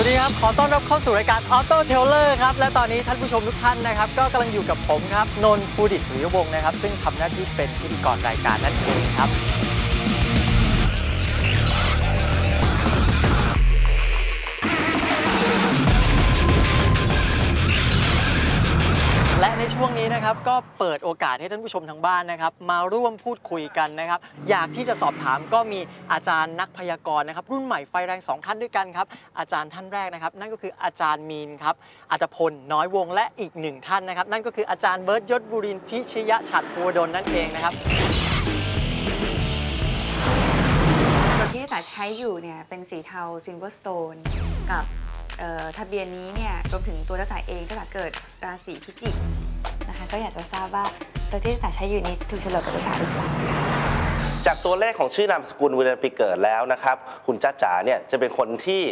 สวัสดีครับ ขอต้อนรับเข้าสู่รายการ Auto t a i l e r ครับ และตอนนี้ท่านผู้ชมทุกท่านนะครับ ก็กำลังอยู่กับผมครับ นนท์ภูดิตสุริยวงศ์นะครับ ซึ่งทำหน้าที่เป็นพิธีกรรายการนั่นเองครับ นช่วงนี้นะครับก็เปิดโอกาสให้ท่านผู้ชมทางบ้านนะครับ มาร่วมพูดคุยกันนะครับ อยากที่จะสอบถามก็มีอาจารย์นักพยากรณ์นะครับ รุ่นใหม่ไฟแรงสองท่านด้วยกันครับ อาจารย์ท่านแรกนะครับ นั่นก็คืออาจารย์มีนครับอัตพลน้อยวงและอีกหนึ่งท่านนะครับ นั่นก็คืออาจารย์เบิร์ตยศบุรินพิชยฉัตรภูวดลนั่นเองนะครับรถที่ตาใช้อยู่เนี่ยเป็นสีเทา Silver Stone กับทะเบียนนี้เนี่ยรวมถึงตัวตาสายเองตาสาเกิดราศีพิจิกนะ ก็อยากจะทราบว่ารถที่ตาใช้อยู่นี้ถูกเฉลยกับตาสาหรือเปล่าจากตัวเลขของชื่อนามสกุลเวลาปีเกิดแล้วนะครับ คุณจ้าจ๋าเนี่ยจะเป็นคนที่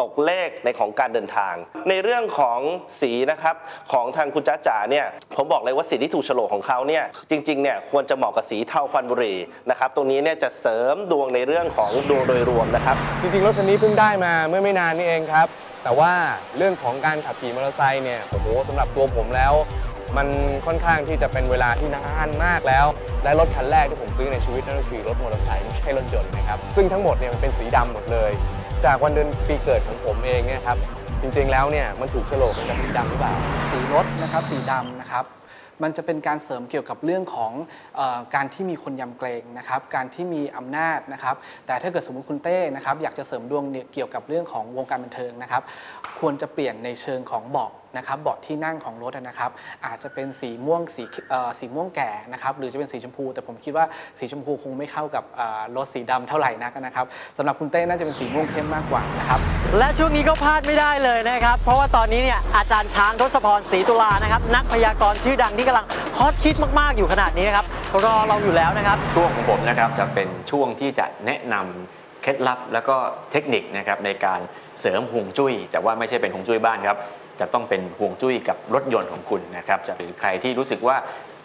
ตกเลขในของการเดินทาง ในเรื่องของสีนะครับของทางคุณจ้าจ๋าเนี่ยผมบอกเลยว่าสีที่ถูกโฉลกของเขาเนี่ยจริงๆเนี่ยควรจะเหมาะกับสีเทาควันบุหรี่นะครับตรงนี้เนี่ยจะเสริมดวงในเรื่องของดวงโดยรวมนะครับ จริงๆรถคันนี้เพิ่งได้มาเมื่อไม่นานนี่เองครับ แต่ว่าเรื่องของการขับขี่มอเตอร์ไซค์เนี่ยโอ้โหสำหรับตัวผมแล้ว มันค่อนข้างที่จะเป็นเวลาที่นานมากแล้ว และรถคันแรกที่ผมซื้อในชีวิตนั่นก็คือรถมอเตอร์ไซค์ไม่ใช่รถยนต์นะครับ ซึ่งทั้งหมดเนี่ยมันเป็นสีดำหมดเลย จากวันเดือนปีเกิดของผมเองเนี่ยครับจริงๆแล้วเนี่ยมันถูกโฉลกเป็นกับสีดำหรือเปล่า สีรถนะครับสีดำนะครับ มันจะเป็นการเสริมเกี่ยวกับเรื่องของออการที่มีคนยำเกรงนะครับ การที่มีอำนาจนะครับ แต่ถ้าเกิดสมมติคุณเต้นะครับอยากจะเสริมดวงเนี่ยเกี่ยวกับเรื่องของวงการบันเทิงนะครับ ควรจะเปลี่ยนในเชิงของเบาะนะครับเบาะที่นั่งของรถนะครับ อาจจะเป็นสีม่วงสีสีม่วงแก่นะครับหรือจะเป็นสีชมพู แต่ผมคิดว่าสีชมพูคงไม่เข้ากับรถสีดำเท่าไหร่นักนะครับสำหรับคุณเต้น่าจะเป็นสีม่วงเข้มมากกว่านะครับและช่วงนี้ก็พลาดไม่ได้เลยนะครับ เพราะว่าตอนนี้เนี่ยอาจารย์ช้างทศพรศรีตุลานะครับ นักพยากรณ์ชื่อดังที่กำลังฮอตฮิตมาก ๆ อยู่ขนาดนี้นะครับรอเราอยู่แล้วนะครับ ช่วงของผมนะครับจะเป็นช่วงที่จะแนะนำเคล็ดลับแล้วก็เทคนิคนะครับในการเสริมห่วงจุ้ย แต่ว่าไม่ใช่เป็นห่วงจุ้ยบ้านครับ จะต้องเป็นห่วงจุ้ยกับรถยนต์ของคุณนะครับจะหรือใครที่รู้สึกว่า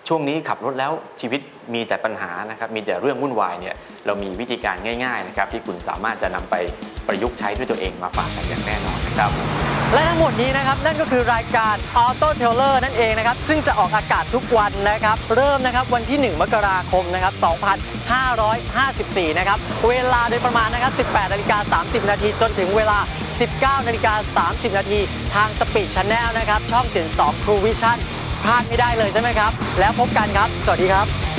ช่วงนี้ขับรถแล้วชีวิตมีแต่ปัญหานะครับมีแต่เรื่องวุ่นวายเนี่ยเรามีวิธีการง่ายๆนะครับที่คุณสามารถจะนำไปประยุกต์ใช้ด้วยตัวเองมาฝากกันอย่างแน่นอนนะครับ และทั้งหมดนี้นะครับนั่นก็คือรายการ Auto t a i l e r นั่นเองนะครับซึ่งจะออกอากาศทุกวันนะครับเริ่มนะครับวันที่ 1 มกราคมนะครับ2554นะครับเวลาโดยประมาณนะครับ18นาฬิกา30นาทีจนถึงเวลา 19นาฬิกา30นาทีทาง Speed Channel นะครับช่อง 72 True Vision พลาดไม่ได้เลยใช่ไหมครับ แล้วพบกันครับ สวัสดีครับ